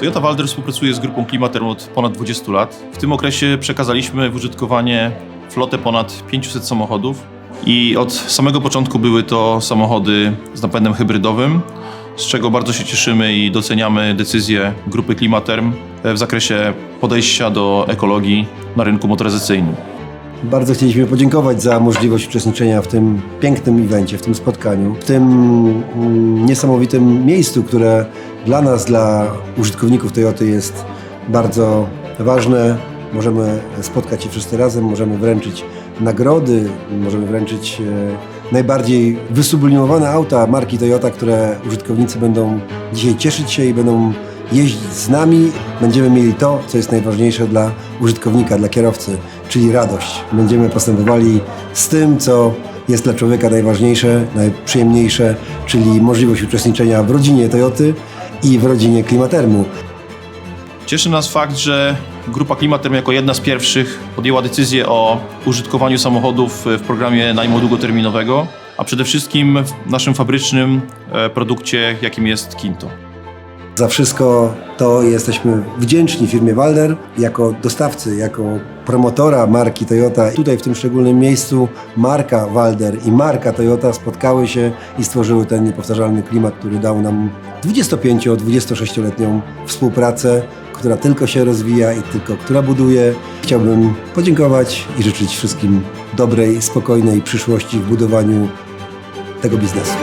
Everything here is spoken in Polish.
Toyota Walder współpracuje z grupą Klimaterm od ponad 20 lat. W tym okresie przekazaliśmy w użytkowanie flotę ponad 500 samochodów i od samego początku były to samochody z napędem hybrydowym, z czego bardzo się cieszymy i doceniamy decyzję grupy Klimaterm w zakresie podejścia do ekologii na rynku motoryzacyjnym. Bardzo chcieliśmy podziękować za możliwość uczestniczenia w tym pięknym evencie, w tym spotkaniu, w tym mm, niesamowitym miejscu, które dla nas, dla użytkowników Toyoty jest bardzo ważne. Możemy spotkać się wszyscy razem, możemy wręczyć nagrody, możemy wręczyć e, najbardziej wysublimowane auta marki Toyota, które użytkownicy będą dzisiaj cieszyć się i będą jeździć z nami. Będziemy mieli to, co jest najważniejsze dla użytkownika, dla kierowcy, czyli radość. Będziemy postępowali z tym, co jest dla człowieka najważniejsze, najprzyjemniejsze, czyli możliwość uczestniczenia w rodzinie Toyoty i w rodzinie Klimatermu. Cieszy nas fakt, że grupa Klimaterm jako jedna z pierwszych podjęła decyzję o użytkowaniu samochodów w programie najmu długoterminowego, a przede wszystkim w naszym fabrycznym e, produkcie, jakim jest Kinto. Za wszystko to jesteśmy wdzięczni firmie Walder jako dostawcy, jako promotora marki Toyota. Tutaj w tym szczególnym miejscu marka Walder i marka Toyota spotkały się i stworzyły ten niepowtarzalny klimat, który dał nam 25-26-letnią współpracę, która tylko się rozwija i tylko która buduje. Chciałbym podziękować i życzyć wszystkim dobrej, spokojnej przyszłości w budowaniu tego biznesu.